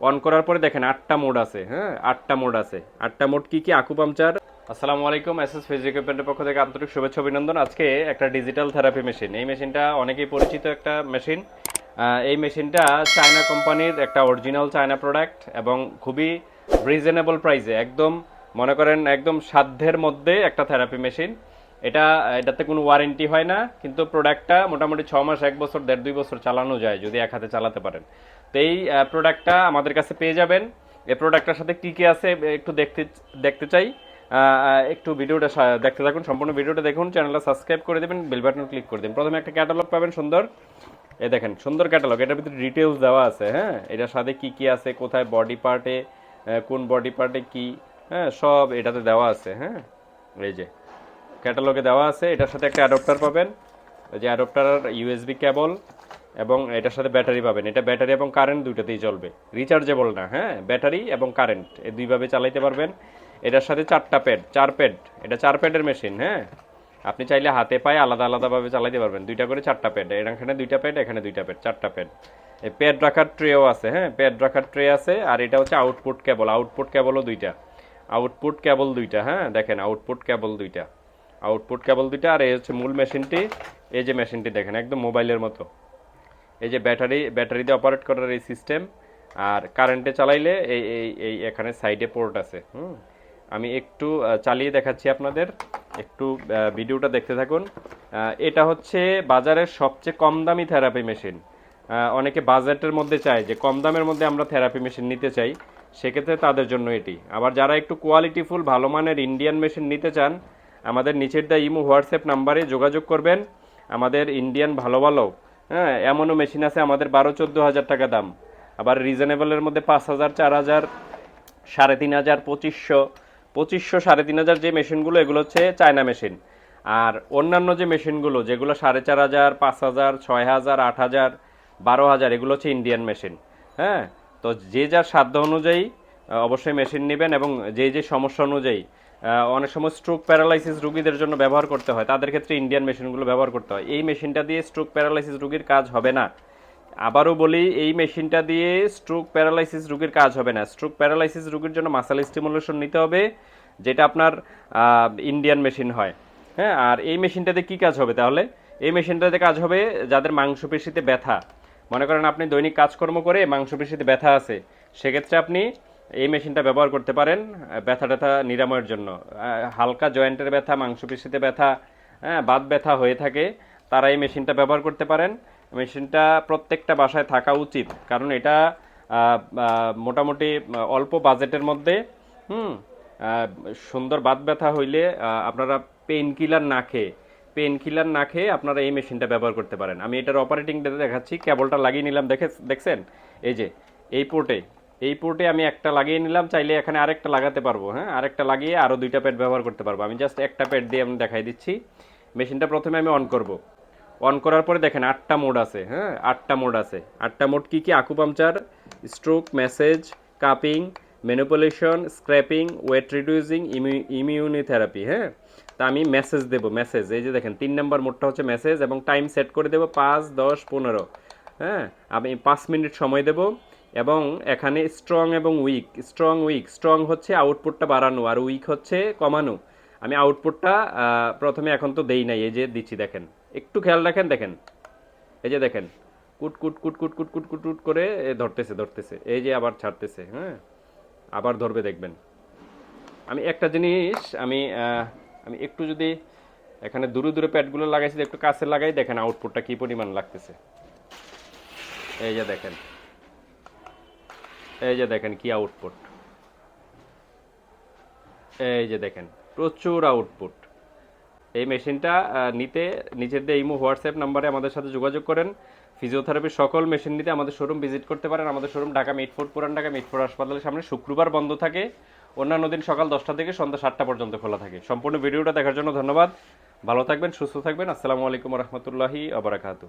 On করার পরে দেখেন আটটা মোড আছে হ্যাঁ? আটটা মোড আছে। আটটা মোড কি কি? আকুপাংচার আসসালামু আলাইকুম এস এস ফিজিক্যাল পক্ষ থেকে আন্তরিক শুভেচ্ছা, অভিনন্দন। আজকে একটা ডিজিটাল থেরাপি মেশিন এই মেশিনটা অনেকেই পরিচিত একটা মেশিন এই মেশিনটা চায়না কোম্পানির একটা অরিজিনাল চায়না প্রোডাক্ট এবং খুবই রিজনেবল প্রাইসে একদম, মনে করেন, একদম সাধ্যের মধ্যে একটা থেরাপি মেশিন এটা, এটাতে কোনো ওয়ারেন্টি হয় না, কিন্তু প্রোডাক্টটা মোটামুটি ছ মাস, এক বছর, দেড় দুই বছর চালানো যায়, যদি এক হাতে চালাতে পারেন। তো এই প্রোডাক্টটা আমাদের কাছে পেয়ে যাবেন। এই প্রোডাক্টটার সাথে কী কী আছে একটু দেখতে দেখতে চাই। একটু ভিডিওটা দেখতে থাকুন, সম্পূর্ণ ভিডিওটা দেখুন চ্যানেলটা সাবস্ক্রাইব করে দেবেন বেল বাটন ক্লিক করে দিন প্রথমে একটা ক্যাটালগ পাবেন, সুন্দর। এ দেখেন, সুন্দর ক্যাটালগ এটার ভিতরে ডিটেলস দেওয়া আছে হ্যাঁ? এটার সাথে কি কি আছে, কোথায় বডি পার্টে কোন বডি পার্টে কি হ্যাঁ? সব এটাতে দেওয়া আছে হ্যাঁ? এই যে ক্যাটালগে দেওয়া আছে। এটার সাথে একটা অ্যাডপ্টার পাবেন। যে অ্যাডপ্টার, ইউএসবি কেবল এবং এটার সাথে ব্যাটারি পাবেন। এটা ব্যাটারি এবং কারেন্ট দুইটাতেই চলবে। রিচার্জেবল না হ্যাঁ? ব্যাটারি এবং কারেন্ট, এই দুইভাবে চালাইতে পারবেন। এটার সাথে চারটা প্যাড, চার প্যাড। এটা চার প্যাডের মেশিন হ্যাঁ? আপনি চাইলে হাতে পায়ে আলাদা আলাদাভাবে চালাইতে পারবেন। দুইটা করে চারটা প্যাড। এখানে দুইটা প্যাড, এখানে দুইটা প্যাড, চারটা প্যাড। এই প্যাড রাখার ট্রেও আছে হ্যাঁ? প্যাড রাখার ট্রে আছে আর এটা হচ্ছে আউটপুট কেবল। আউটপুট কেবলও দুইটা। আউটপুট কেবল দুইটা হ্যাঁ? দেখেন, আউটপুট কেবল দুইটা। আউটপুট কেবল দুইটা, আর এই হচ্ছে মূল মেশিনটি। এই যে মেশিনটি দেখেন, একদম মোবাইলের মতো। এই যে ব্যাটারি ব্যাটারি দিয়ে অপারেট করার এই সিস্টেম আর কারেন্টে চালাইলে এই এই এই এখানে সাইডে পোর্ট আছে, হুম? আমি একটু চালিয়ে দেখাচ্ছি আপনাদের। একটু ভিডিওটা দেখতে থাকুন। এটা হচ্ছে বাজারের সবচেয়ে কম দামি থেরাপি মেশিন অনেকে বাজেটের মধ্যে চায় যে কম দামের মধ্যে আমরা থেরাপি মেশিন নিতে চাই, সেক্ষেত্রে তাদের জন্য এটি। আবার যারা একটু কোয়ালিটিফুল ভালো মানের ইন্ডিয়ান মেশিন নিতে চান আমাদের নিচের দা ইমো হোয়াটসঅ্যাপ নাম্বারে যোগাযোগ করবেন। আমাদের ইন্ডিয়ান ভালো ভালো হ্যাঁ এমনও মেশিন আছে আমাদের বারো চোদ্দ হাজার টাকা দাম। আবার রিজনেবলের মধ্যে পাঁচ হাজার, চার হাজার, সাড়ে তিন হাজার, পঁচিশশো পঁচিশশো, সাড়ে তিন হাজার যে মেশিনগুলো, এগুলো হচ্ছে চায়না মেশিন। আর অন্যান্য যে মেশিনগুলো, যেগুলো সাড়ে চার হাজার, পাঁচ হাজার, ছয় হাজার, আট হাজার, বারো হাজার, এগুলো হচ্ছে ইন্ডিয়ান মেশিন হ্যাঁ? তো যে যার সাধ্য অনুযায়ী অবশ্যই মেশিন নেবেন এবং যে যে সমস্যা অনুযায়ী অনেক সময় স্ট্রোক প্যারালাইসিস রুগীদের জন্য ব্যবহার করতে হয়। তাদের ক্ষেত্রে ইন্ডিয়ান মেশিনগুলো ব্যবহার করতে হয়। এই মেশিনটা দিয়ে স্ট্রোক প্যারালাইসিস রুগীর কাজ হবে না। আবারও বলি, এই মেশিনটা দিয়ে স্ট্রোক প্যারালাইসিস রুগীর কাজ হবে না। স্ট্রোক প্যারালাইসিস রোগীর জন্য মাসাল স্টিমুলেশন নিতে হবে, যেটা আপনার ইন্ডিয়ান মেশিন হয়। হ্যাঁ আর এই মেশিনটাতে কি কাজ হবে তাহলে? এই মেশিনটাতে কাজ হবে যাদের মাংসপেশিতে ব্যথা। মনে করেন আপনি দৈনিক কাজকর্ম করে মাংসপেশিতে ব্যথা আছে। সেক্ষেত্রে আপনি এই মেশিনটা ব্যবহার করতে পারেন ব্যথা ট্যাথা নিরাময়ের জন্য। হালকা জয়েন্টের ব্যথা, মাংসপেশিতে ব্যথা হ্যাঁ বাত ব্যথা হয়ে থাকে, তারা এই মেশিনটা ব্যবহার করতে পারেন। মেশিনটা প্রত্যেকটা বাসায় থাকা উচিত, কারণ এটা মোটামুটি অল্প বাজেটের মধ্যে, হুম সুন্দর বাত ব্যথা হইলে আপনারা পেন কিলার না খেয়ে পেন কিলার না খেয়ে আপনারা এই মেশিনটা ব্যবহার করতে পারেন। আমি এটার অপারেটিং ডেতে দেখাচ্ছি, কেবলটা লাগিয়ে নিলাম, দেখে দেখছেন? এই যে, এই পোর্টে এই পোর্টে আমি একটা লাগিয়ে নিলাম, চাইলে এখানে আরেকটা লাগাতে পারব হ্যাঁ? আরেকটা লাগিয়ে আরও দুইটা প্যাড ব্যবহার করতে পারব। আমি জাস্ট একটা প্যাড দিয়ে আমি দেখাই দিচ্ছি। মেশিনটা প্রথমে আমি অন করব। অন করার পরে দেখেন আটটা মোড আছে হ্যাঁ? আটটা মোড আছে। আটটা মোড কি কি? Acupuncture stroke massage cupping manipulation scraping weight reducing immunotherapy হ্যাঁ? তা আমি মেসেজ দেব মেসেজ এই যে দেখেন, তিন নম্বর মোডটা হচ্ছে মেসেজ এবং টাইম সেট করে দেব পাঁচ, দশ, পনেরো হ্যাঁ? আমি পাঁচ মিনিট সময় দেব। এবং এখানে স্ট্রং এবং উইক স্ট্রং উইক স্ট্রং হচ্ছে আউটপুটটা বাড়ানো আর উইক হচ্ছে কমানো। আমি আউটপুটটা প্রথমে এখন তো দেই নাই, এই যে দিচ্ছি, দেখেন। একটু খেয়াল রাখেন, দেখেন। এই যে দেখেন, কুট কুট কুট কুট কুট কুট কুট কুট করে ধরতেছে ধরতেছে। এই যে আবার ছাড়তেছে হ্যাঁ? আবার ধরবে, দেখবেন। আমি একটা জিনিস, আমি আমি একটু যদি এখানে দূরে দূরে প্যাডগুলো লাগাইছি, একটু কাছে লাগাই, দেখেন আউটপুটটা কী পরিমাণ লাগতেছে। এই যে দেখেন। এই যে দেখেন কি আউটপুট এই যে দেখেন, প্রচুর আউটপুট এই মেশিনটা নিতে নিচের দিয়ে ইমো, হোয়াটসঅ্যাপ নাম্বারে আমাদের সাথে যোগাযোগ করেন। ফিজিওথেরাপির সকল মেশিন নিতে আমাদের শোরুম ভিজিট করতে পারেন। আমাদের শোরুম ঢাকা মিটফোর্ট পুরান ঢাকা মিটফোর্ট হাসপাতালের সামনে শুক্রবার বন্ধ থাকে। অন্যান্য দিন সকাল দশটা থেকে সন্ধ্যা সাতটা পর্যন্ত খোলা থাকে। সম্পূর্ণ ভিডিওটা দেখার জন্য ধন্যবাদ। ভালো থাকবেন, সুস্থ থাকবেন। আসসালামু আলাইকুম রহমতুল্লাহি আবরাকাতু